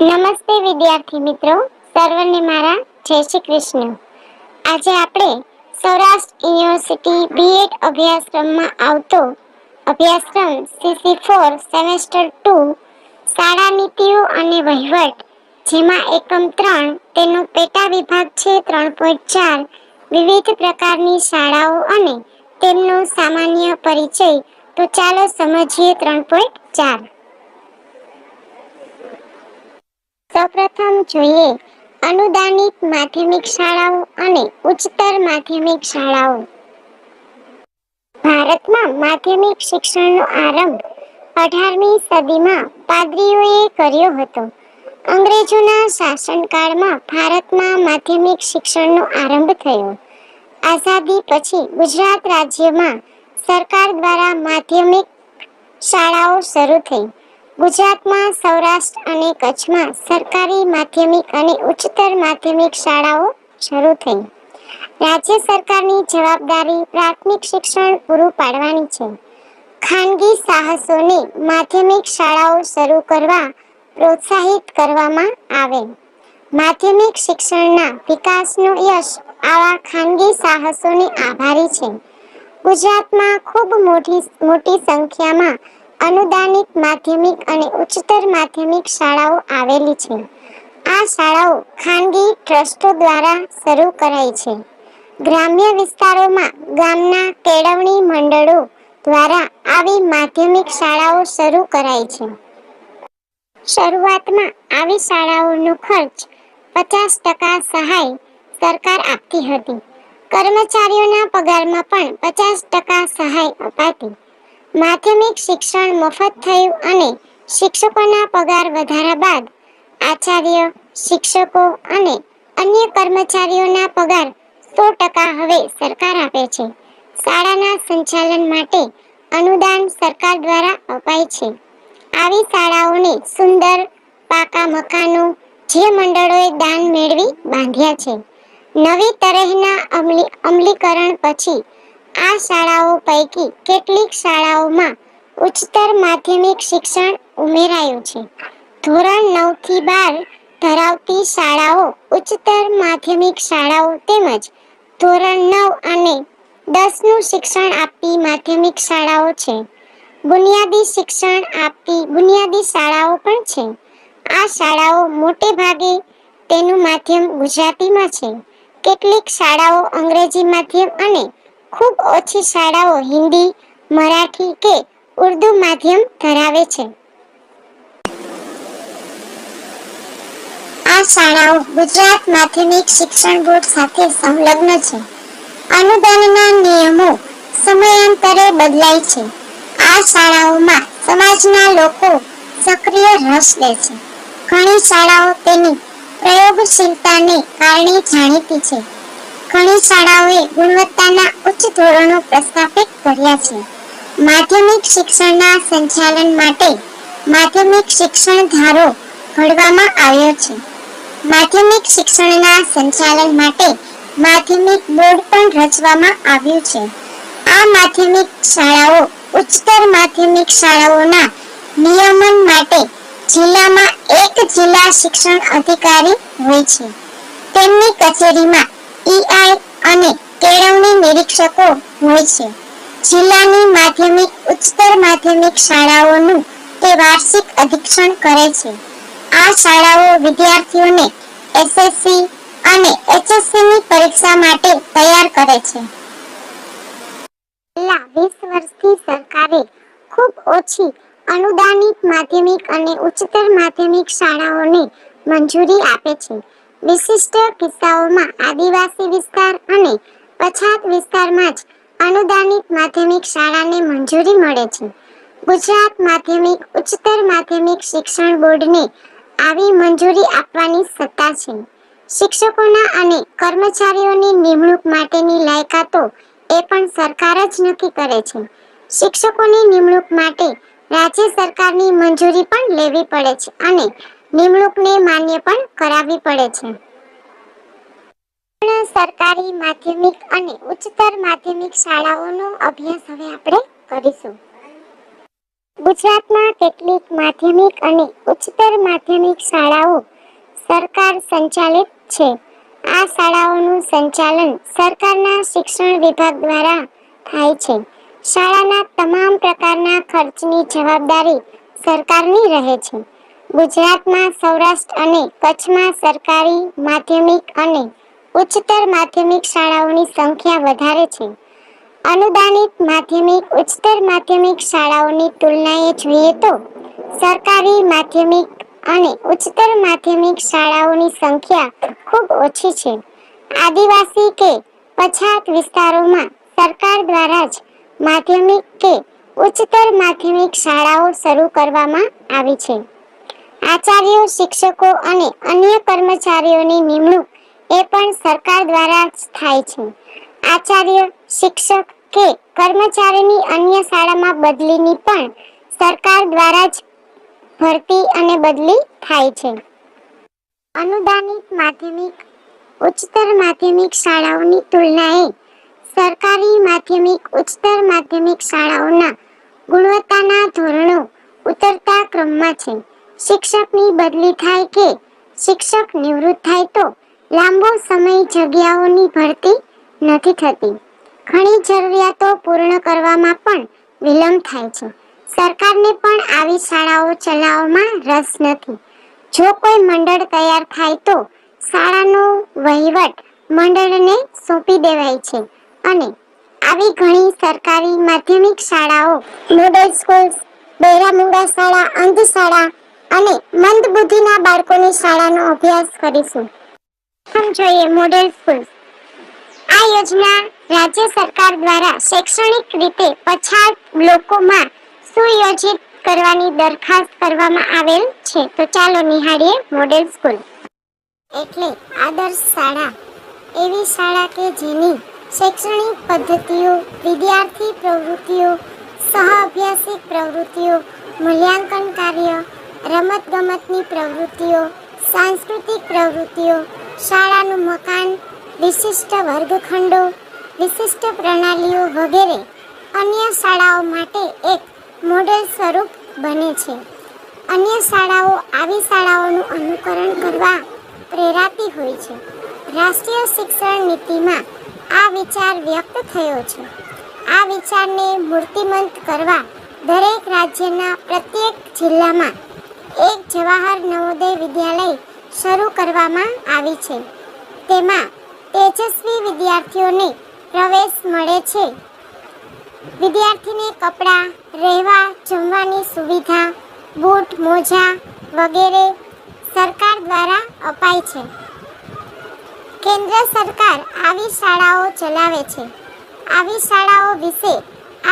નમસ્તે વિદ્યાર્થી મિત્રો, સર્વને મારા જય શ્રી કૃષ્ણ. આજે આપણે સૌરાષ્ટ્ર યુનિવર્સિટી બીએડ અભ્યાસક્રમમાં આવતો અભ્યાસક્રમ સીસી ફોર સેમેસ્ટર ટુ શાળા નીતિઓ અને વહીવટ, જેમાં એકમ ત્રણ તેનો પેટા વિભાગ છે ત્રણ પોઈન્ટ ચાર, વિવિધ પ્રકારની શાળાઓ અને તેમનો સામાન્ય પરિચય. તો ચાલો સમજીએ ત્રણ પોઈન્ટ ચાર. સૌપ્રથમ જોઈએ અનુદાનિત માધ્યમિક શાળાઓ અને ઉચ્ચતર માધ્યમિક શાળાઓ. ભારતમાં માધ્યમિક શિક્ષણનો આરંભ અઢારમી સદીમાં પાદરીઓએ કર્યો હતો. અંગ્રેજોના શાસનકાળમાં ભારતમાં માધ્યમિક શિક્ષણનો આરંભ થયો. આઝાદી પછી ગુજરાત રાજ્યમાં સરકાર દ્વારા માધ્યમિક શાળાઓ શરૂ થઈ. ગુજરાતમાં, સૌરાષ્ટ્ર અને કચ્છમાં સરકારી માધ્યમિક અને ઉચ્ચતર માધ્યમિક શાળાઓ શરૂ થઈ. રાજ્ય સરકારની જવાબદારી પ્રાથમિક શિક્ષણ પૂરું પાડવાની છે. ખાનગી સાહસોને માધ્યમિક શાળાઓ શરૂ કરવા પ્રોત્સાહિત કરવામાં આવે. માધ્યમિક શિક્ષણના વિકાસનો યશ આવા ખાનગી સાહસોને આભારી છે. ગુજરાતમાં ખૂબ મોટી મોટી સંખ્યામાં અનુદાનિત માધ્યમિક અને ઉચ્ચતર માધ્યમિક શાળાઓ આવેલી છે. આ શાળાઓ ખાનગી ટ્રસ્ટો દ્વારા શરૂ કરાઈ છે. ગ્રામ્ય વિસ્તારોમાં ગામના કેળવણી મંડળો દ્વારા આવી માધ્યમિક શાળાઓ શરૂ કરાઈ છે. શરૂઆતમાં આવી શાળાઓનો ખર્ચ પચાસ ટકા સહાય સરકાર આપતી હતી. કર્મચારીઓના પગારમાં પણ પચાસ ટકા સહાય અપાતી. માધ્યમિક શિક્ષણ મફત થયું અને શિક્ષકોના પગાર વધારા બાદ આચાર્ય, શિક્ષકો અને અન્ય કર્મચારીઓના પગાર સો ટકા હવે સરકાર આપે છે. શાળાના સંચાલન માટે અનુદાન સરકાર દ્વારા અપાય છે. આવી શાળાઓને સુંદર પાકા મકાનો જે મંડળોએ દાન મેળવી બાંધ્યા છે. નવી તરહના અમલીકરણ પછી આ શાળાઓ પૈકી કેટલીક શાળાઓમાં ઉચ્ચતર માધ્યમિક શિક્ષણ ઉમેરાયું છે. ધોરણ નવથી બાર ધરાવતી શાળાઓ ઉચ્ચતર માધ્યમિક શાળાઓ તેમજ ધોરણ નવ અને દસનું શિક્ષણ આપતી માધ્યમિક શાળાઓ છે. બુનિયાદી શિક્ષણ આપતી બુનિયાદી શાળાઓ પણ છે. આ શાળાઓ મોટે ભાગે તેનું માધ્યમ ગુજરાતીમાં છે. કેટલીક શાળાઓ અંગ્રેજી માધ્યમ અને ખૂબ ઓછી શાળાઓ હિન્દી, મરાઠી કે ઉર્દુ માધ્યમ ધરાવે છે. આ શાળાઓ ગુજરાત માધ્યમિક શિક્ષણ બોર્ડ સાથે સંલગ્ન છે. અનુદાનના નિયમો સમયાંતરે બદલાય છે. આ શાળાઓમાં સમાજના લોકો સક્રિય રસ લે છે. ઘણી શાળાઓ તેની પ્રયોગશીલતાને કારણે જાણીતી છે. ઘણી શાળાઓએ ગુણવત્તાના ઉચ્ચ ધોરણો પ્રસ્થાપિત કર્યા છે. માધ્યમિક શિક્ષણના સંચાલન માટે માધ્યમિક શિક્ષણ ધારો ઘડવામાં આવ્યો છે. માધ્યમિક શિક્ષણના સંચાલન માટે માધ્યમિક બોર્ડ પણ રચવામાં આવ્યું છે. આ માધ્યમિક શાળાઓ ઉચ્ચતર માધ્યમિક શાળાઓના નિયમન માટે જિલ્લામાં એક જિલ્લા શિક્ષણ અધિકારી હોય છે. તેમની કચેરીમાં ઈઆઈ અને કેળવણી નિરીક્ષકો હોય છે. જિલ્લાની માધ્યમિક, ઉચ્ચતર માધ્યમિક શાળાઓનું તે વાર્ષિક અધિક્ષણ કરે છે. આ શાળાઓ વિદ્યાર્થીઓને એસએસસી અને એચએસસી ની પરીક્ષા માટે તૈયાર કરે છે. છેલ્લા 20 વર્ષથી સરકારે ખૂબ ઓછી અનુદાનિત માધ્યમિક અને ઉચ્ચતર માધ્યમિક શાળાઓને મંજૂરી આપે છે. વિશિષ્ટ કિસ્સાઓમાં આદિવાસી વિસ્તાર અને પછાત વિસ્તારમાં જ અનુદાનિત માધ્યમિક શાળાને મંજૂરી મળે છે. ગુજરાત માધ્યમિક ઉચ્ચતર માધ્યમિક શિક્ષણ બોર્ડને આવી મંજૂરી આપવાની સત્તા છે. શિક્ષકોના અને કર્મચારીઓની નિમણૂક માટેની લાયકાતો એ પણ સરકાર જ નક્કી કરે છે. શિક્ષકોની નિમણૂક માટે રાજ્ય સરકારની મંજૂરી પણ લેવી પડે છે અને નિમણૂકને માન્ય પણ કરાવવી પડે છે. સરકારી માધ્યમિક અને ઉચ્ચતર માધ્યમિક શાળાઓનો અભ્યાસ હવે આપણે કરીશું. ગુજરાતમાં કેટલીક માધ્યમિક અને ઉચ્ચતર માધ્યમિક શાળાઓ સરકાર સંચાલિત છે. આ શાળાઓનું સંચાલન સરકારના શિક્ષણ વિભાગ દ્વારા થાય છે. શાળાના તમામ પ્રકારના ખર્ચની જવાબદારી સરકારની રહે છે. ગુજરાતમાં સૌરાષ્ટ્ર અને કચ્છમાં સરકારી માધ્યમિક અને ઉચ્ચતર માધ્યમિક શાળાઓની સંખ્યા વધારે છે. અનુદાનિત માધ્યમિક, ઉચ્ચતર માધ્યમિક શાળાઓની તુલનાએ જોઈએ તો સરકારી માધ્યમિક અને ઉચ્ચતર માધ્યમિક શાળાઓની સંખ્યા ખૂબ ઓછી છે. આદિવાસી કે પછાત વિસ્તારોમાં સરકાર દ્વારા જ માધ્યમિક કે ઉચ્ચતર માધ્યમિક શાળાઓ શરૂ કરવામાં આવી છે. આચાર્યો, શિક્ષકો અને અન્ય કર્મચારીઓની નિમણૂક એ પણ સરકાર દ્વારા જ થાય છે. આચાર્ય, શિક્ષક કે કર્મચારીની અન્ય શાળામાં બદલીની પણ સરકાર દ્વારા જ ભરતી અને બદલી થાય છે. અનુદાનિત માધ્યમિક, ઉચ્ચતર માધ્યમિક શાળાઓની તુલનાએ સરકારી માધ્યમિક, ઉચ્ચતર માધ્યમિક શાળાઓના ગુણવત્તાના ધોરણો ઉતરતા ક્રમમાં છે. શિક્ષકની બદલી થાય કે શિક્ષક નિવૃત્ત થાય તો લાંબો સમય જગ્યાઓની ભરતી નથી થતી. ઘણી જરૂરિયાતો પૂર્ણ કરવામાં પણ વિલંબ થાય છે. સરકારને પણ આવી શાળાઓ ચલાવવામાં રસ નથી. જો કોઈ મંડળ તૈયાર થાય તો શાળાનો વહીવટ મંડળને સોંપી દેવાય છે અને આવી ઘણી સરકારી માધ્યમિક શાળાઓ મોડલ સ્કૂલ બૈરામુંગા શાળા, અંધ શાળા અને મંદ બુદ્ધિના બાળકોની શાળાનો અભ્યાસ કરીશું. પ્રથમ જોઈએ મોડેલ સ્કૂલ આ યોજના રાજ્ય સરકાર દ્વારા શૈક્ષણિક રીતે પછાત લોકોમાં સુયોજિત કરવાની દરખાસ્ત કરવામાં આવેલ છે. તો ચાલો નિહાળીએ મોડેલ સ્કૂલ એટલે આદર્શ શાળા. એવી શાળા કે જેની શૈક્ષણિક પદ્ધતિઓ, વિદ્યાર્થી પ્રવૃત્તિઓ, સહઅભ્યાસિક પ્રવૃત્તિઓ, મૂલ્યાંકન કાર્ય રમતગમતની પ્રવૃત્તિઓ, સાંસ્કૃતિક પ્રવૃત્તિઓ, શાળાનું મકાન, વિશિષ્ટ વર્ગખંડો, વિશિષ્ટ પ્રણાલીઓ વગેરે અન્ય શાળાઓ માટે એક મોડેલ સ્વરૂપ બને છે. અન્ય શાળાઓ આવી શાળાઓનું અનુકરણ કરવા પ્રેરાતી હોય છે. રાષ્ટ્રીય શિક્ષણ નીતિમાં આ વિચાર વ્યક્ત થયો છે. આ વિચારને મૂર્તિમંત કરવા દરેક રાજ્યના પ્રત્યેક જિલ્લામાં એક જવાહર નવોદય વિદ્યાલય શરૂ કરવામાં આવી છે. તેમાં તેજસ્વી વિદ્યાર્થીઓને પ્રવેશ મળે છે. વિદ્યાર્થીને કપડાં, રહેવા, જમવાની સુવિધા, બૂટ, મોજા વગેરે સરકાર દ્વારા અપાય છે. કેન્દ્ર સરકાર આવી શાળાઓ ચલાવે છે. આવી શાળાઓ વિશે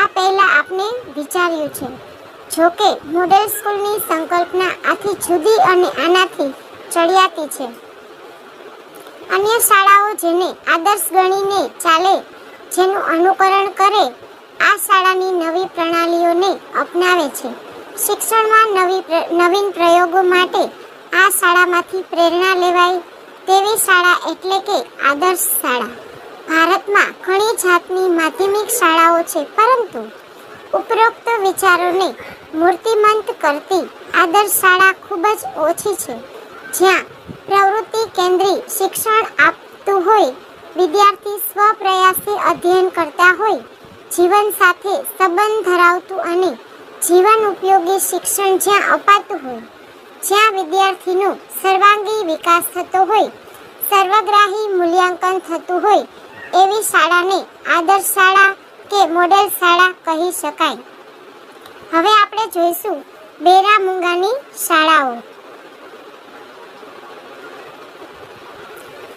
આ પહેલાં આપને વિચાર્યું છે. જોકે મોડેલ સ્કૂલની સંકલ્પના આથી જુદી અને આનાથી ચડિયાતી છે. અન્ય શાળાઓ જેને આદર્શ ગણીને ચાલે, જેનું અનુકરણ કરે, આ શાળાની નવી પ્રણાલીઓને અપનાવે છે. શિક્ષણમાં નવી નવીન પ્રયોગો માટે આ શાળામાંથી પ્રેરણા લેવાય તેવી શાળા એટલે કે આદર્શ શાળા. ભારતમાં ઘણી જાતની માધ્યમિક શાળાઓ છે, પરંતુ ઉપરોક્ત વિચારોને મૂર્તિમંત કરતી આદર્શ શાળા ખૂબ જ ઓછી છે. જ્યાં પ્રવૃત્તિ કેન્દ્રી શિક્ષણ આપતું હોય, વિદ્યાર્થી સ્વપ્રયાસે અધ્યયન કરતા હોય, જીવન સાથે સંબંધ ધરાવતું અને જીવન ઉપયોગી શિક્ષણ જ્યાં અપાતું હોય, જ્યાં વિદ્યાર્થીનો સર્વાંગી વિકાસ થતો હોય, સર્વગ્રાહી મૂલ્યાંકન થતું હોય, એવી શાળાને આદર્શ શાળા કે મોડેલ શાળા કહી શકાય. હવે આપણે જોઈશું બેરા મુંગાની શાળાઓ.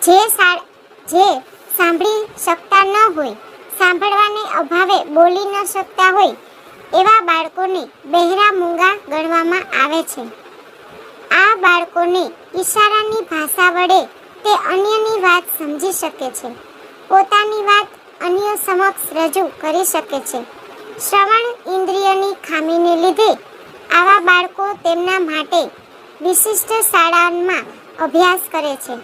જે જે સાંભળી શકતા ન હોય, સાંભળવાને અભાવે બોલી ન શકતા હોય, એવા બાળકોને બહેરા મૂંગા ગણવામાં આવે છે. આ બાળકોને ઈશારાની ભાષા વડે તે અન્યની વાત સમજી શકે છે. પોતાની વાત અન્ય સમક્ષ રજૂ કરી શકે છે. શ્રવણ ઇન્દ્રિયની ખામીને લીધે આવા બાળકો તેમના માટે વિશિષ્ટ શાળામાં અભ્યાસ કરે છે.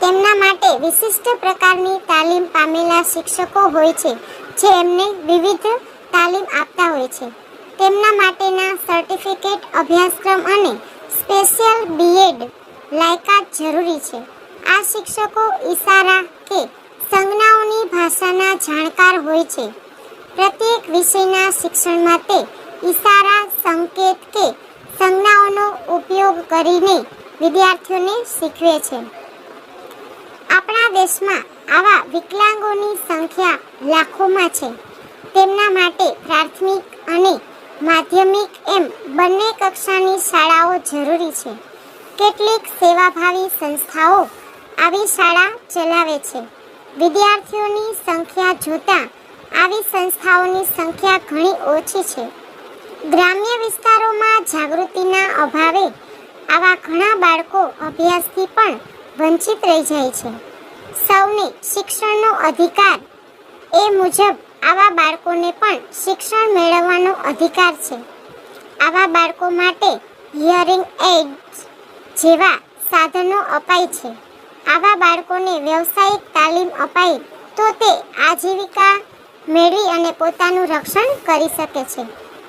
તેમના માટે વિશિષ્ટ પ્રકારની તાલીમ પામેલા શિક્ષકો હોય છે, જે એમને વિવિધ તાલીમ આપતા હોય છે. તેમના માટેના સર્ટિફિકેટ, અભ્યાસક્રમ અને સ્પેશિયલ બીએડ લાયકાત જરૂરી છે. આ શિક્ષકો ઈશારા કે સંજ્ઞાઓની ભાષાના જાણકાર હોય છે. પ્રત્યેક વિષયના શિક્ષણ માટે ઈશારા સંકેત કે સંજ્ઞાઓનો ઉપયોગ કરીને વિદ્યાર્થીઓને શીખવે છે. આપણા દેશમાં આવા વિકલાંગોની સંખ્યા લાખોમાં છે. તેમના માટે પ્રાથમિક અને માધ્યમિક એમ બંને કક્ષાની શાળાઓ જરૂરી છે. કેટલીક સેવાભાવી સંસ્થાઓ આવી શાળા ચલાવે છે. વિદ્યાર્થીઓની સંખ્યા જોતા આવી સંસ્થાઓની સંખ્યા ઘણી ઓછી છે. ગ્રામ્ય વિસ્તારોમાં જાગૃતિના અભાવે આવા ઘણા બાળકો અભ્યાસથી પણ વંચિત રહી જાય છે. સૌને શિક્ષણનો અધિકાર એ મુજબ આવા બાળકોને પણ શિક્ષણ મેળવવાનો અધિકાર છે. આવા બાળકો માટે હિયરિંગ એઇડ જેવા સાધનો અપાય છે. આવા બાળકોને વ્યવસાયિક તાલીમ અપાય તો તે આજીવિકા મેળવી અને પોતાનું રક્ષણ કરી શકે છે.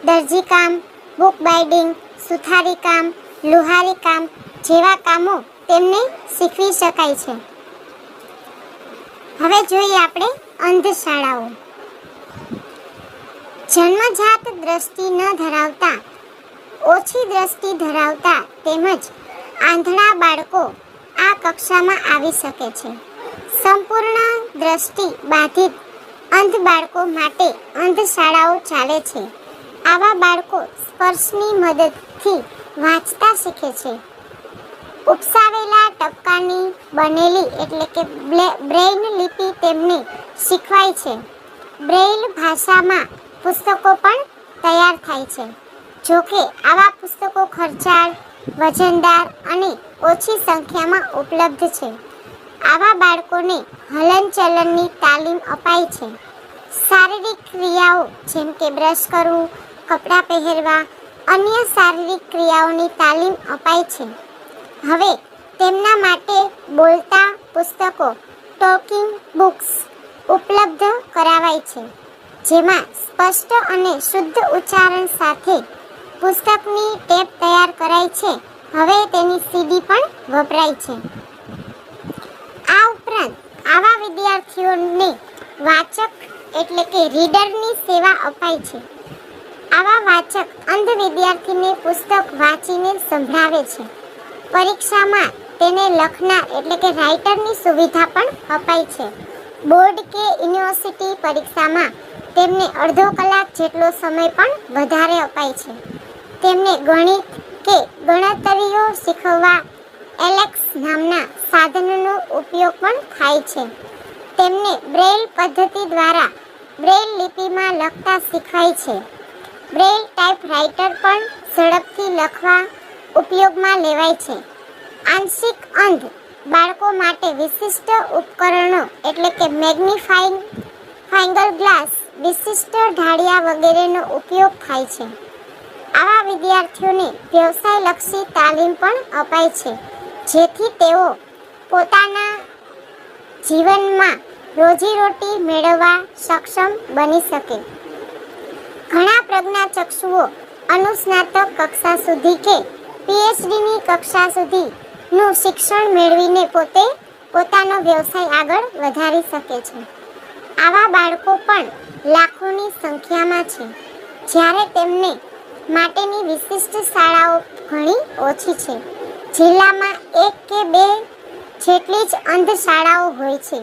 દરજી કામ બુક બાઇડિંગ સુથારી કામ, લુહારી કામ જેવા કામો તેમને શીખવી શકાય છે. હવે જોઈએ આપણે અંધશાળાઓ. જન્મજાત દ્રષ્ટિ ન ધરાવતા, ઓછી દ્રષ્ટિ ધરાવતા તેમજ આંધળા બાળકો આ કક્ષામાં આવી શકે છે. સંપૂર્ણ દ્રષ્ટિ બાધિત અંધ બાળકો માટે અંધ શાળાઓ ચાલે છે. આવા બાળકો સ્પર્શની મદદથી વાંચતા શીખે છે. ઉપસાવેલા ટપકાની બનેલી એટલે કે બ્રેઇન લિપિ તેમને શીખવાય છે. બ્રેઇલ ભાષામાં પુસ્તકો પણ તૈયાર થાય છે. જોકે આવા પુસ્તકો ખર્ચાળ વજનદાર અને ઓછી સંખ્યામાં ઉપલબ્ધ છે. આવા બાળકોને હલનચલનની તાલીમ અપાય છે. શારીરિક ક્રિયાઓ જેમ કે બ્રશ કરવું, કપડાં પહેરવા, અન્ય શારીરિક ક્રિયાઓની તાલીમ અપાય છે. હવે તેમના માટે બોલતા પુસ્તકો, ટોકિંગ બુક્સ ઉપલબ્ધ કરાવાય છે, જેમાં સ્પષ્ટ અને શુદ્ધ ઉચ્ચારણ સાથે પુસ્તકની ટેપ તૈયાર કરાય છે. હવે તેની સીડી પણ વપરાય છે. આ ઉપરાંત આવા વિદ્યાર્થીઓને વાચક એટલે કે રીડરની સેવા અપાય છે. આવા વાચક અંધ વિદ્યાર્થીને પુસ્તક વાંચીને સંભળાવે છે. પરીક્ષામાં તેને લખનાર એટલે કે રાઇટરની સુવિધા પણ અપાય છે. બોર્ડ કે યુનિવર્સિટી પરીક્ષામાં તેમને અડધો કલાક જેટલો સમય પણ વધારે અપાય છે. તેમને ગણિત કે ગણતરીઓ શીખવવા એલેક્સ નામના સાધનનો ઉપયોગ પણ થાય છે. તેમને બ્રેઇલ પદ્ધતિ દ્વારા બ્રેઇલ લિપિમાં લખતા શીખાય છે. બ્રેઇલ ટાઈપરાઇટર પણ ઝડપથી લખવા ઉપયોગમાં લેવાય છે. આંશિક અંધ બાળકો માટે વિશિષ્ટ ઉપકરણો એટલે કે મેગ્નિફાઇંગ ફાઇંગર ગ્લાસ વિશિષ્ટ ઢાળિયા વગેરેનો ઉપયોગ થાય છે. આવા વિદ્યાર્થીઓને વ્યવસાયલક્ષી તાલીમ પણ અપાય છે, જેથી તેઓ પોતાના જીવનમાં રોજીરોટી મેળવવા સક્ષમ બની શકે. ઘણા પ્રજ્ઞાચક્ષુઓ અનુસ્નાતક કક્ષા સુધી કે પીએચડીની કક્ષા સુધીનું શિક્ષણ મેળવીને પોતે પોતાનો વ્યવસાય આગળ વધારી શકે છે. આવા બાળકો પણ લાખોની સંખ્યામાં છે. જ્યારે તેમને માટેની વિશિષ્ટ શાળાઓ ઘણી ઓછી છે. જિલ્લામાં એક કે બે જેટલી જ અંધ શાળાઓ હોય છે.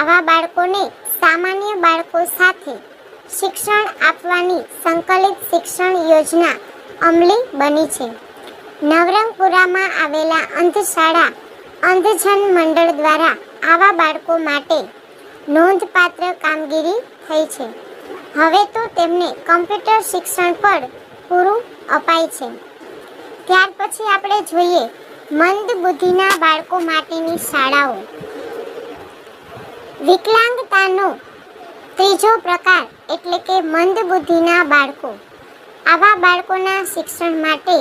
આવા બાળકોને સામાન્ય બાળકો સાથે શિક્ષણ આપવાની સંકલિત શિક્ષણ યોજના અમલી બની છે. નવરંગપુરામાં આવેલા અંધ શાળા અંધજન મંડળ દ્વારા આવા બાળકો માટે નોંધપાત્ર કામગીરી થઈ છે. હવે તો તેમને કમ્પ્યુટર શિક્ષણ પર પૂરું અપાય છે. ત્યાર પછી આપણે જોઈએ મંદ બુદ્ધિના બાળકો માટેની શાળાઓ. વિકલાંગતાનો ત્રીજો પ્રકાર એટલે કે મંદ બુદ્ધિના બાળકો. આવા બાળકોના શિક્ષણ માટે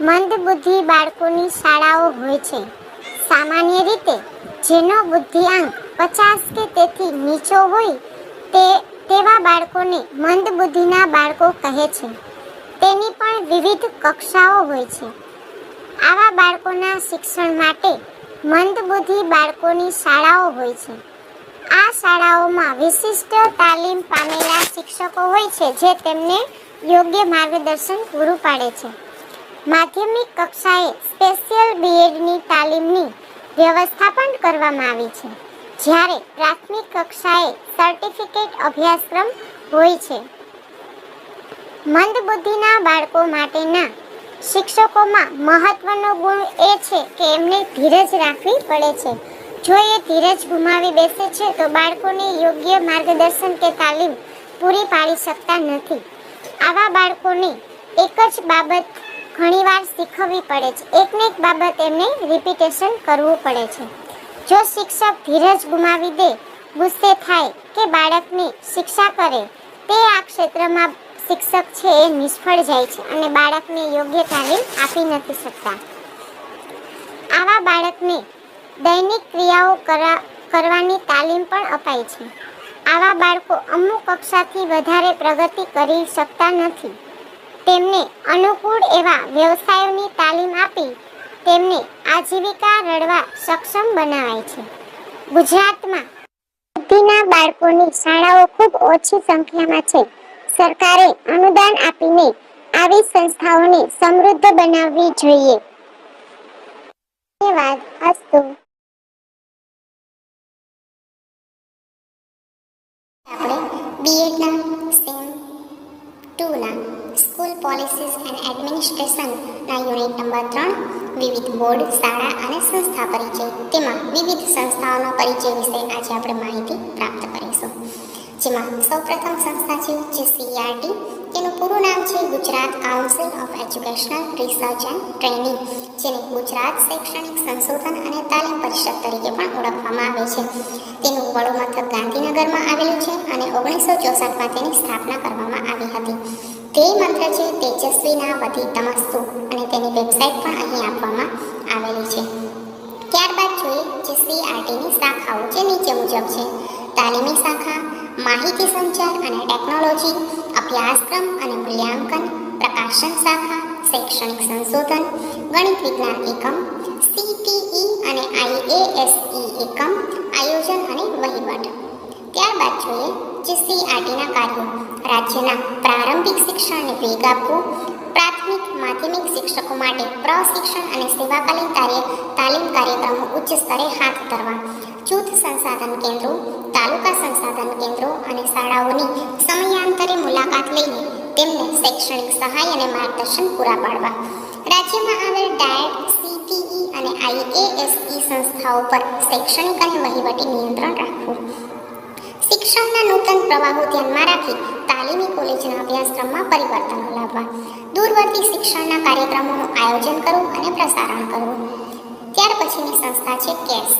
મંદ બુદ્ધિ બાળકોની શાળાઓ હોય છે. સામાન્ય રીતે જેનો બુદ્ધિઆંક પચાસ કે તેથી નીચો હોય તે તેવા બાળકોને મંદ બુદ્ધિના બાળકો કહે છે. તેની પણ વિવિધ કક્ષાઓ હોય છે. આવા બાળકોના શિક્ષણ માટે મંદબુદ્ધિ બાળકોની શાળાઓ હોય છે. આ શાળાઓમાં વિશિષ્ટ તાલીમ પામેલા શિક્ષકો હોય છે જે તેમને યોગ્ય માર્ગદર્શન પૂરું પાડે છે. માધ્યમિક કક્ષાએ સ્પેશિયલ બીએડની તાલીમની વ્યવસ્થા પણ કરવામાં આવી છે. જ્યારે પ્રાથમિક કક્ષાએ સર્ટિફિકેટ અભ્યાસક્રમ હોય છે. મંદબુદ્ધિના બાળકો માટેના શિક્ષકોમાં મહત્વનો ગુણ એ છે કે એમને ધીરજ રાખવી પડે છે. જો એ ધીરજ ગુમાવી બેસે છે, તો બાળકોને યોગ્ય માર્ગદર્શન કે તાલીમ પૂરી પાડી શકતા નથી. આવા બાળકોને એક જ બાબત ઘણીવાર શીખવવી પડે છે. એકને એક બાબત એમને રિપીટેશન કરવું પડે છે. જો શિક્ષક ધીરજ ગુમાવી દે, ગુસ્સે થાય કે બાળકને શિક્ષા કરે, તે આ ક્ષેત્રમાં શિક્ષક છે એ નિષ્ફળ જાય છે અને બાળકને યોગ્ય તાલીમ આપી નથી શકતા. આવા બાળકને દૈનિક ક્રિયાઓ કરા- કરવાની તાલીમ પણ અપાય છે. આવા બાળકો અમુક કક્ષાથી વધારે પ્રગતિ કરી શકતા નથી. તેમને અનુકૂળ એવા વ્યવસાયોની તાલીમ આપી તેમને આજીવિકા રળવા સક્ષમ બનાવાય છે. ગુજરાતમાં બુદ્ધિના બાળકોની શાળાઓ ખૂબ ઓછી સંખ્યામાં છે. સરકારે અનુદાન આપીને આવી સંસ્થાઓને સમૃદ્ધ બનાવવી જોઈએ. ધન્યવાદ, અસ્તુ. આપણે બીએડના સેમ ટુના સ્કૂલ પોલિસીસ એન્ડ એડમિનિસ્ટ્રેશનના યુનિટ નંબર ત્રણ, વિવિધ બોર્ડ શાળા અને સંસ્થા પરિચય. તેમાં વિવિધ સંસ્થાઓનો પરિચય વિશે આજે આપણે માહિતી પ્રાપ્ત કરીશું. જેમાં સૌપ્રથમ સંસ્થા છે જે સીઆરટી તેનું પૂરું નામ છે Gujarat council of educational research and training, જેને ગુજરાત શૈક્ષણિક સંશોધન અને તાલીમ પરિષદ તરીકે પણ ઓળખવામાં આવે છે. તેનું વડું મથક ગાંધીનગરમાં આવેલું છે અને ઓગણીસો ચોસઠમાં તેની સ્થાપના કરવામાં આવી હતી. ધ્યેય મંત્ર છે તેજસ્વીના વધી તમસ્તુ અને તેની વેબસાઇટ પણ અહીં આપવામાં આવેલી છે. ત્યારબાદ જોઈએ જે સીઆરટીની શાખાઓ જે નીચે મુજબ છે. તાલીમી શાખા માહિતી સંચાર અને ટેકનોલોજી, અભ્યાસક્રમ અને મૂલ્યાંકન, પ્રકાશન શાખા, શૈક્ષણિક સંશોધન, ગણિત વિજ્ઞાન એકમ, સીટીઈ અને આઈએએસઈ એકમ, આયોજન અને વહીવટ. ત્યારબાદ જોઈએ જે સીઆરટીના કાર્યો. રાજ્યના પ્રારંભિક શિક્ષણને વેગ આપવો, પ્રાથમિક માધ્યમિક શિક્ષકો માટે પ્રશિક્ષણ અને સેવાકાલીન કાર્ય તાલીમ કાર્યક્રમો ઉચ્ચ સ્તરે હાથ ધરવા. જૂથ સંસાધન કેન્દ્રો, તાલુકા સંસાધન કેન્દ્રો અને શાળાઓની સમયાંતરે મુલાકાત લઈને તેમને શૈક્ષણિક સહાય અને માર્ગદર્શન પૂરા પાડવા. રાજ્યમાં આવેલ ડાયટ, સીટીઈ અને આઈએએસઈ સંસ્થાઓ પર શૈક્ષણિક અને વહીવટી નિયંત્રણ રાખવું. શિક્ષણના નૂતન પ્રવાહો ધ્યાનમાં રાખી તાલીમી કોલેજના અભ્યાસક્રમમાં પરિવર્તનો લાવવા. દૂરવર્તી શિક્ષણના કાર્યક્રમોનું આયોજન કરવું અને પ્રસારણ કરવું. ત્યાર પછીની સંસ્થા છે કેસ.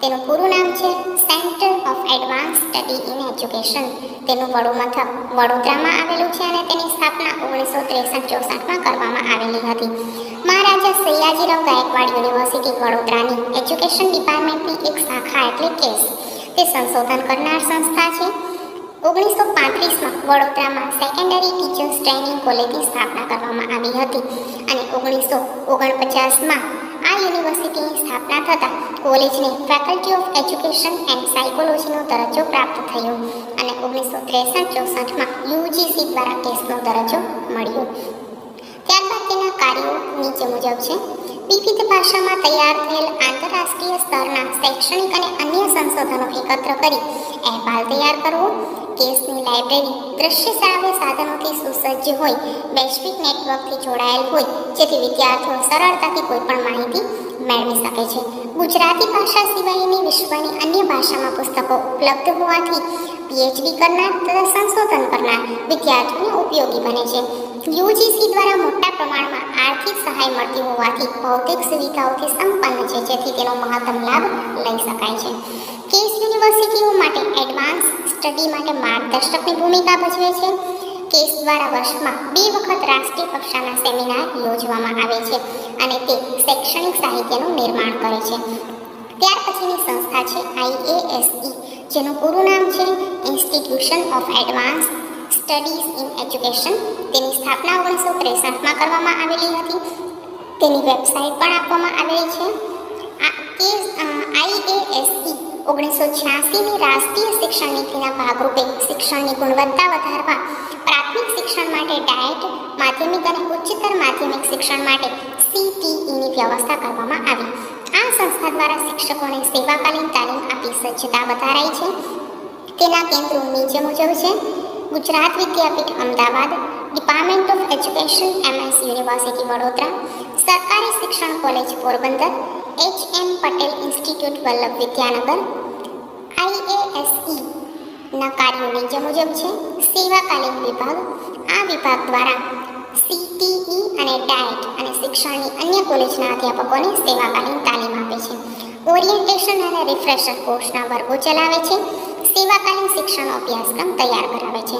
તેનું પૂરું નામ છે centre of advance study in education. તેનું વડું મથક વડોદરામાં આવેલું છે અને તેની સ્થાપના ઓગણીસો ત્રેસઠ ચોસઠમાં કરવામાં આવેલી હતી. મહારાજા સયાજીરાવ ગાયકવાડ યુનિવર્સિટી વડોદરાની એજ્યુકેશન ડિપાર્ટમેન્ટની એક શાખા એટલે કેસ તે સંશોધન કરનાર સંસ્થા છે. ઓગણીસો પાંત્રીસમાં વડોદરામાં સેકન્ડરી ટીચર્સ ટ્રેનિંગ કોલેજની સ્થાપના કરવામાં આવી હતી. અને ઓગણીસો ઓગણપચાસમાં આ યુનિવર્સિટીની સ્થાપના થતાં કોલેજને ફેકલ્ટી ઓફ એજ્યુકેશન એન્ડ સાયકોલોજીનો દરજ્જો પ્રાપ્ત થયો અને ઓગણીસો ત્રેસઠ ચોસઠમાં યુજીસી દ્વારા કેસનો દરજ્જો મળ્યો. ત્યારબાદ તેના કાર્યો નીચે મુજબ છે. વિવિધ ભાષામાં તૈયાર થયેલ આંતરરાષ્ટ્રીય સ્તરના શૈક્ષણિક અને અન્ય સંશોધનો એકત્ર કરી અહેવાલ તૈયાર કરવો. કેસની લાઇબ્રેરી દ્રશ્ય શ્રાવ્ય સાધનોથી સુસજ્જ હોય, વૈશ્વિક નેટવર્કથી જોડાયેલ હોય, જેથી વિદ્યાર્થીઓ સરળતાથી કોઈપણ માહિતી મેળવી શકે છે. ગુજરાતી ભાષા સિવાયની વિશ્વની અન્ય ભાષામાં પુસ્તકો ઉપલબ્ધ હોવાથી પીએચડી કરનાર તથા સંશોધન કરનાર વિદ્યાર્થીઓને ઉપયોગી બને છે. યુજીસી દ્વારા મોટા પ્રમાણમાં આર્થિક સહાય મળતી હોવાથી ભૌતિક સુવિધાઓથી સંપન્ન છે, જેથી તેનો મહત્તમ લાભ લઈ શકાય છે. કેસ યુનિવર્સિટીઓ માટે એડવાન્સ સ્ટડી માટે માર્ગદર્શકની ભૂમિકા ભજવે છે. કેસ દ્વારા વર્ષમાં બે વખત રાષ્ટ્રીય કક્ષાના સેમિનાર યોજવામાં આવે છે અને તે શૈક્ષણિક સાહિત્યનું નિર્માણ કરે છે. ત્યાર પછીની સંસ્થા છે આઈએએસઈ જેનું પૂરું નામ છે institution of advance studies in education તેની સ્થાપના ઓગણીસો ત્રેસઠમાં કરવામાં આવેલી હતી. તેની વેબસાઇટ પણ આપવામાં આવેલી છે. આ એ આઈએએસઈ ઓગણીસો છ્યાસીની રાષ્ટ્રીય શિક્ષણ નીતિના ભાગરૂપે શિક્ષણની ગુણવત્તા વધારવા, પ્રાથમિક શિક્ષણ માટે ડાયટ, માધ્યમિક અને ઉચ્ચતર માધ્યમિક શિક્ષણ માટે સીટીઈની વ્યવસ્થા કરવામાં આવી. આ સંસ્થા દ્વારા શિક્ષકોને સેવાકાલીન તાલીમ આપી સજ્જતા વધારાઈ છે. તેના કેન્દ્રો નીચે મુજબ છે. Gujarat Vidyapith Ahmedabad department of education MS university Vadodara, સરકારી શિક્ષણ college, Porbandar H M Patel institute Vallabh Vidyanagar IASE ના કાર્યો નીચે મુજબ છે. સેવાકાલીન વિભાગ, આ વિભાગ દ્વારા સીટીઈ અને ડાયટ અને શિક્ષણની અન્ય કોલેજના અધ્યાપકોને સેવાકાલીન તાલીમ આપે છે. ઓરિએન્ટેશન અને રિફ્રેશર કોર્સના વર્ગો ચલાવે છે. સેવાકાલીન શિક્ષણ અભ્યાસક્રમ તૈયાર કરાવે છે.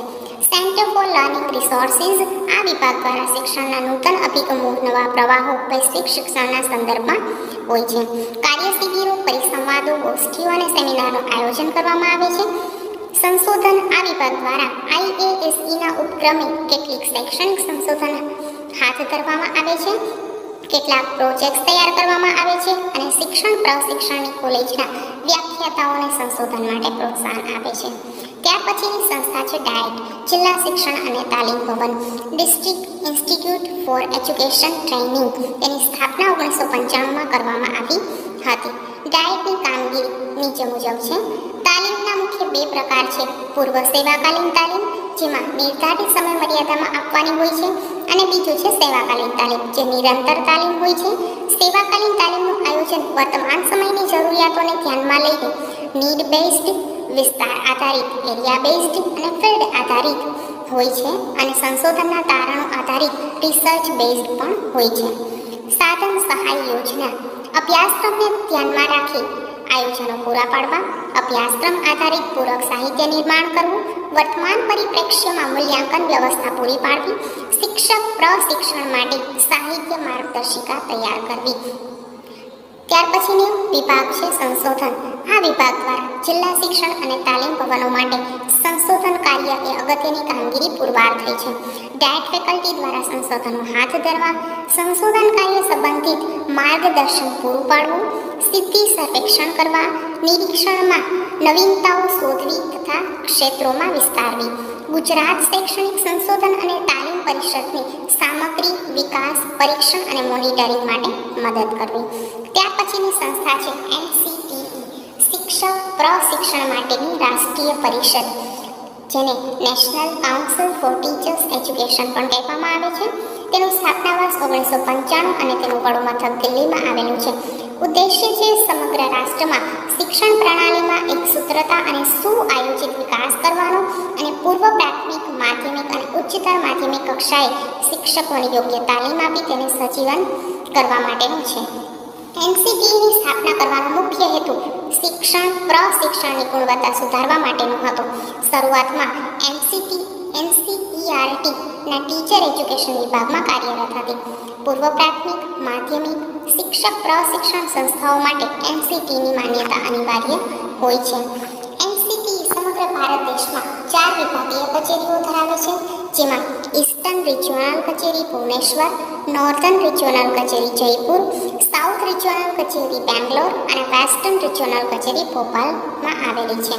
સેન્ટર ફોર લર્નિંગ રિસોર્સિસ આ વિભાગ દ્વારા શિક્ષણના નૂતન અભિગમો, નવા પ્રવાહો વૈશ્વિક શિક્ષણના સંદર્ભમાં હોય છે. કાર્ય શિબિરો પરિસંવાદો, ગોષ્ઠીઓ અને સેમિનારનું આયોજન કરવામાં આવે છે. સંશોધન આ વિભાગ દ્વારા આઈએએસઈના ઉપક્રમે કેટલીક શૈક્ષણિક સંશોધન હાથ ધરવામાં આવે છે. કેટલાક પ્રોજેક્ટ્સ તૈયાર કરવામાં આવે છે અને શિક્ષણ પ્રશિક્ષણની કોલેજના વ્યાખ્યાતાઓને સંશોધન માટે પ્રોત્સાહન આપે છે. ત્યાર પછીની સંસ્થા છે ડાયટ, જિલ્લા શિક્ષણ અને તાલીમ ભવન, district institute for education training. તેની સ્થાપના ઓગણીસો પંચાણુંમાં કરવામાં આવી હતી. ડાયટની કામગીરી નીચે મુજબ છે. તાલીમના મુખ્ય બે પ્રકાર છે. પૂર્વ સેવાકાલીન તાલીમ, જેમાં નિર્ધારિત સમય મર્યાદામાં આપવાની હોય છે, અને બીજું છે સેવાકાલીન તાલીમ, જે નિરંતર તાલીમ હોય છે. સેવાકાલીન તાલીમનું આયોજન વર્તમાન સમયની જરૂરિયાતોને ધ્યાનમાં લઈને નીડ બેઝડ વિસ્તાર આધારિત એરિયા બેઝડ અને ફિલ્ડ આધારિત હોય છે અને સંશોધનના તારણો આધારિત રિસર્ચ બેઝડ પણ હોય છે. સાધન સહાય યોજના, અભ્યાસક્રમને ધ્યાનમાં રાખી આયોજનો પૂરા પાડવા, અભ્યાસક્રમ આધારિત પૂરક સાહિત્ય નિર્માણ કરવું, વર્તમાન પરિપ્રેક્ષ્યમાં મૂલ્યાંકન વ્યવસ્થા પૂરી પાડવી, શિક્ષક પ્રશિક્ષણ માટે સાહિત્ય માર્ગદર્શિકા તૈયાર કરવી ત્યાર પછીનો વિભાગ છે સંશોધન. આ વિભાગ દ્વારા જિલ્લા શિક્ષણ અને તાલીમ ભવનો માટે સંશોધન કાર્ય એ અગત્યની કામગીરી પુરવાર થઈ છે. ડાયટ ફેકલ્ટી દ્વારા સંશોધનો હાથ ધરવા, સંશોધન કાર્ય સંબંધિત માર્ગદર્શન પૂરું પાડવું સ્થિતિ સર્વેક્ષણ કરવા, નિરીક્ષણમાં નવીનતાઓ શોધવી તથા ક્ષેત્રોમાં વિસ્તારવી. ગુજરાત શૈક્ષણિક સંશોધન અને તાલીમ પરિષદની સામગ્રી વિકાસ, પરીક્ષણ અને મોનિટરિંગ માટે મદદ કરવી. ત્યાર સંસ્થા છે એનસીટીઈ શિક્ષક પ્રશિક્ષણ માટેની રાષ્ટ્રીય પરિષદ, જેને national council for teachers education પણ કહેવામાં આવે છે. તેનું સ્થાપના વર્ષ ઓગણીસો પંચાણું અને તેનું વડું મથક દિલ્હીમાં આવેલું છે. ઉદ્દેશ્ય છે સમગ્ર રાષ્ટ્રમાં શિક્ષણ પ્રણાલીમાં એક સૂત્રતા અને સુઆયોજિત વિકાસ કરવાનો અને પૂર્વ પ્રાથમિક, માધ્યમિક અને ઉચ્ચતર માધ્યમિક કક્ષાએ શિક્ષકોને યોગ્ય તાલીમ આપી તેને સજીવન કરવા માટેનું છે. એનસીટીની સ્થાપના કરવાનો મુખ્ય હેતુ શિક્ષણ, પ્રશિક્ષણની ગુણવત્તા સુધારવા માટેનો હતો. શરૂઆતમાં એનસીટી એનસીઈઆરટીના ટીચર એજ્યુકેશન વિભાગમાં કાર્યરત હતી. પૂર્વ પ્રાથમિક, માધ્યમિક, શિક્ષક પ્રશિક્ષણ સંસ્થાઓ માટે એનસીટીની માન્યતા અનિવાર્ય હોય છે. એનસીટી સમગ્ર ભારત દેશમાં ચાર વિભાગીય કચેરીઓ ધરાવે છે. જેમાં ઈસ્ટર્ન રિજિયોનલ કચેરી, ભુવનેશ્વર, નોર્ધન રિજિયોનલ કચેરી, જયપુર, સાઉથ રિજિયોનલ કચેરી, બેંગ્લોર અને વેસ્ટર્ન રિજિયોનલ કચેરી ભોપાલમાં આવેલી છે.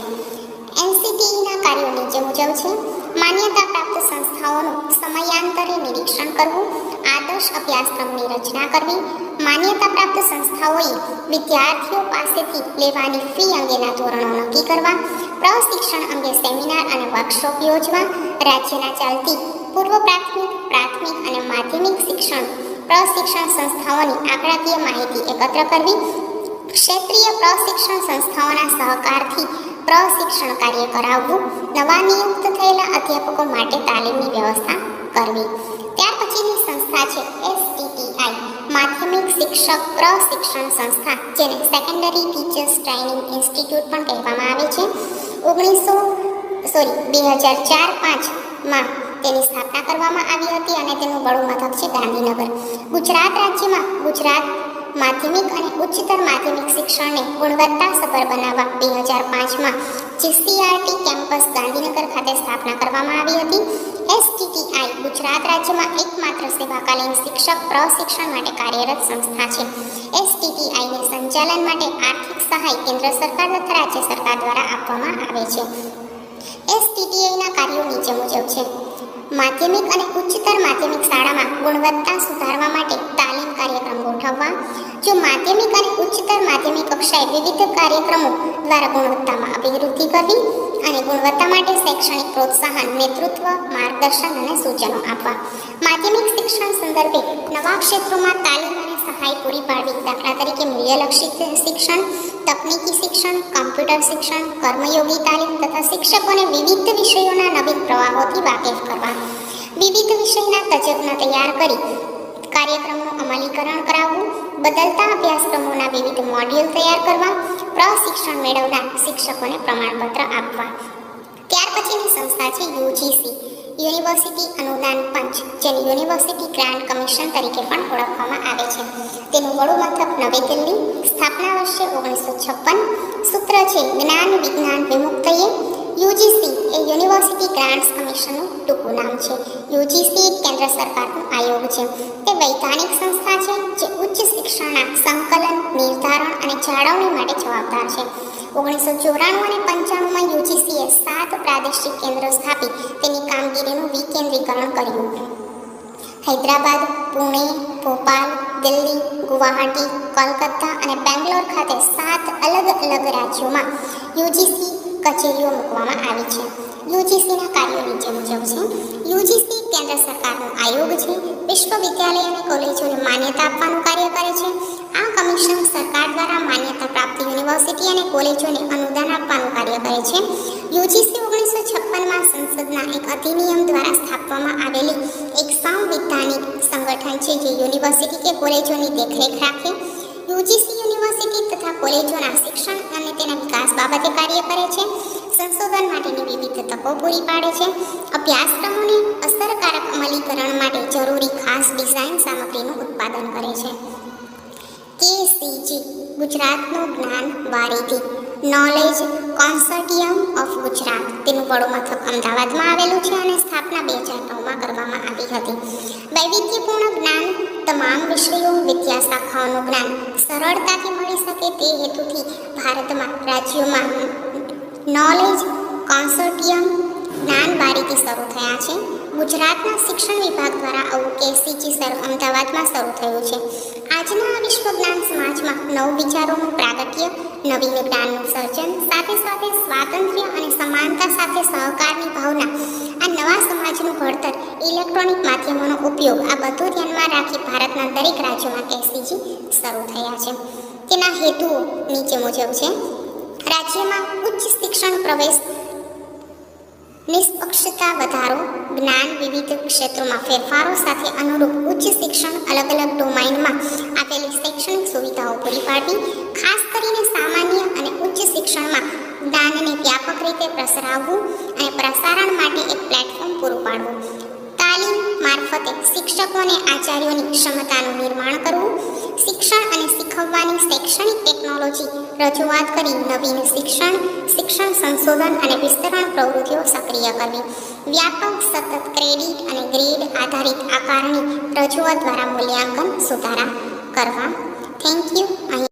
એનસીટીઈના કાર્યો નીચે મુજબ છે માન્યતા પ્રાપ્ત સંસ્થાઓનું સમયાંતરે નિરીક્ષણ કરવું, આદર્શ અભ્યાસક્રમની રચના કરવી, માન્યતા પ્રાપ્ત સંસ્થાઓએ વિદ્યાર્થીઓ પાસેથી લેવાની ફી અંગેના ધોરણો નક્કી કરવા, પ્રશિક્ષણ અંગે સેમિનાર અને વર્કશોપ યોજવા, રાજ્યના ચાલતી પૂર્વ પ્રાથમિક પ્રાથમિક અને માધ્યમિક શિક્ષણ, પ્રશિક્ષણ સંસ્થાઓની આંકડાકીય માહિતી એકત્ર કરવી, ક્ષેત્રીય પ્રશિક્ષણ સંસ્થાઓના સહકારથી પ્રશિક્ષણ કાર્ય કરાવવું, નવા નિયુક્ત થયેલા અધ્યાપકો માટે તાલીમની વ્યવસ્થા કરવી. ત્યાર પછીની સંસ્થા છે એસટીટીઆઈ માધ્યમિક શિક્ષક પ્રશિક્ષણ સંસ્થા, જેને સેકન્ડરી ટીચર્સ ટ્રેનિંગ ઇન્સ્ટિટ્યૂટ પણ કહેવામાં આવે છે. ઓગણીસો સોરી બે હજાર ચાર પાંચમાં તેની સ્થાપના કરવામાં આવી હતી અને તેનું બળું મથક છે ગાંધીનગર. ગુજરાત રાજ્યમાં ગુજરાત માધ્યમિક અને ઉચ્ચતર માધ્યમિક શિક્ષણને ગુણવત્તાસભર બનાવવા બે હજાર પાંચમાં જીસીઆરટી કેમ્પસ ગાંધીનગર ખાતે સ્થાપના કરવામાં આવી હતી. એસટીટીઆઈ ગુજરાત રાજ્યમાં એકમાત્ર સેવાકાલીન શિક્ષક પ્રશિક્ષણ માટે કાર્યરત સંસ્થા છે. એસટીટીઆઈને સંચાલન માટે આર્થિક સહાય કેન્દ્ર સરકાર તથા રાજ્ય સરકાર દ્વારા આપવામાં આવે છે. એસટીટીઆઈના કાર્યો નીચે મુજબ છે. માધ્યમિક અને ઉચ્ચતર માધ્યમિક શાળામાં ગુણવત્તા સુધારવા માટે તાલીમ કાર્યક્રમ ગોઠવવા. જો માધ્યમિક અને ઉચ્ચતર માધ્યમિક કક્ષાએ વિવિધ કાર્યક્રમો દ્વારા ગુણવત્તામાં અભિવૃદ્ધિ કરવી અને ગુણવત્તા માટે શૈક્ષણિક પ્રોત્સાહન, નેતૃત્વ, માર્ગદર્શન અને સૂચનો આપવા. માધ્યમિક શિક્ષણ સંદર્ભે નવા ક્ષેત્રોમાં તાલીમ અને સહાય પૂરી પાડવી. દાખલા તરીકે મૂલ્યલક્ષી શિક્ષણ, તકનીકી શિક્ષણ, કમ્પ્યુટર શિક્ષણ, કર્મયોગી તાલીમ તથા શિક્ષકોને વિવિધ વિષયોના નવીન પ્રવાહોથી વાકેફ કરવા. વિવિધ વિષયના તજજ્ઞ તૈયાર કરી કાર્યક્રમનું અમલીકરણ કરાવવું, બદલતા અભ્યાસક્રમોના વિવિધ મોડ્યુલ તૈયાર કરવા, પ્રશિક્ષણ મેળવનાર શિક્ષકોને પ્રમાણપત્ર આપવા. ત્યાર પછીની સંસ્થા છે યુજીસી. યુનિવર્સિટી અનુદાન પંચ, જેને યુનિવર્સિટી ગ્રાન્ટ કમિશન તરીકે પણ ઓળખવામાં આવે છે. તેનું વડું મથક નવી દિલ્હી, સ્થાપના વર્ષે ઓગણીસો છપ્પન. સૂત્ર છે જ્ઞાન વિજ્ઞાન વિમુક્તયે યુજીસી એ યુનિવર્સિટી ગ્રાન્ટ્સ કમિશનનું ટૂંકું નામ છે. યુજીસી કેન્દ્ર સરકારનું આયોગ છે. તે વૈજ્ઞાનિક સંસ્થા છે જે ઉચ્ચ શિક્ષણના સંકલન, નિર્ધારણ અને જાળવણી માટે જવાબદાર છે. ઓગણીસો ચોરાણું અને પંચાણુંમાં યુજીસીએ સાત પ્રાદેશિક કેન્દ્રો સ્થાપી, તેની કામગીરીનું વિકેન્દ્રીકરણ કર્યું. હૈદરાબાદ, પુણે, ભોપાલ, દિલ્હી, ગુવાહાટી, કોલકાતા અને બેંગ્લોર ખાતે સાત અલગ અલગ રાજ્યોમાં યુજીસી કચેરીઓ મૂકવામાં આવી છે. યુજીસીના કાર્યો નીચે મુજબ છે. યુજીસી કેન્દ્ર સરકારનો આયોગ છે. વિશ્વવિદ્યાલય અને કોલેજોને માન્યતા આપવાનું કાર્ય કરે છે. આ કમિશન સરકાર દ્વારા માન્યતા પ્રાપ્ત યુનિવર્સિટી અને કોલેજોને અનુદાન આપવાનું કાર્ય કરે છે. યુજીસી ઓગણીસો છપ્પનમાં સંસદના એક અધિનિયમ દ્વારા સ્થાપવામાં આવેલી એક સંવિધાનિક સંગઠન છે જે યુનિવર્સિટી કે કોલેજોની દેખરેખ રાખે. યુજીસી યુનિવર્સિટી તથા કોલેજોના શિક્ષણ અને તેના વિકાસ બાબતે કાર્ય કરે છે. સંશોધન માટેની વિવિધ તકો પૂરી પાડે છે. અભ્યાસક્રમોને અસરકારક અમલીકરણ માટે જરૂરી ખાસ ડિઝાઇન સામગ્રીનું ઉત્પાદન કરે છે. કેસીજી, ગુજરાતનું Gyan Varidhi knowledge consortium of Gujarat. તેનું વડો મથક અમદાવાદમાં આવેલું છે અને સ્થાપના બે હજાર નવમાં કરવામાં આવી હતી. વૈવિધ્યપૂર્ણ જ્ઞાન તમામ વિષયો વિદ્યા શાખાઓનું જ્ઞાન સરળતાથી મળી શકે તે હેતુથી ભારતમાં રાજ્યોમાં નોલેજ કોન્સોર્ટિયમ જ્ઞાન બારીકી શરૂ થયા છે. ગુજરાતના શિક્ષણ વિભાગ દ્વારા આવું કેસીજી સર અમદાવાદમાં શરૂ થયું છે. આજના આ વિશ્વ જ્ઞાન સમાજમાં નવ વિચારોનું પ્રાગટ્ય, નવીન જ્ઞાનનું સર્જન સાથે સાથે સ્વાતંત્ર્ય અને સમાનતા સાથે સહકારની ભાવના, આ નવા સમાજનું ઘડતર, ઇલેક્ટ્રોનિક માધ્યમોનો ઉપયોગ, આ બધું ધ્યાનમાં રાખી ભારતના દરેક રાજ્યોમાં કેસીજી શરૂ થયા છે. તેના હેતુઓ નીચે મુજબ છે. રાજ્યમાં ઉચ્ચ શિક્ષણ પ્રવેશ નિષ્પક્ષતા વધારો, જ્ઞાન વિવિધ ક્ષેત્રોમાં ફેરફારો સાથે અનુરૂપ ઉચ્ચ શિક્ષણ અલગ અલગ ડોમાઇનમાં આપેલી શૈક્ષણિક સુવિધાઓ પૂરી પાડવી ખાસ કરીને સામાન્ય અને ઉચ્ચ શિક્ષણમાં જ્ઞાનને વ્યાપક રીતે પ્રસરાવવું અને પ્રસારણ માટે એક પ્લેટફોર્મ પૂરું પાડવું. તાલીમ મારફતે શિક્ષકો આચાર્યોની ક્ષમતાનું નિર્માણ કરવું, શિક્ષણ અને શીખવવાની શૈક્ષણિક ટેકનોલોજી રજૂઆત કરી નવીન શિક્ષણ શિક્ષણ સંશોધન અને વિસ્તરણ પ્રવૃત્તિઓ સક્રિય કરવી. વ્યાપક સતત ક્રેડિટ અને ગ્રેડ આધારિત આકારણી રજૂઆત દ્વારા મૂલ્યાંકન સુધારા કરવા. Thank you. અહીંયા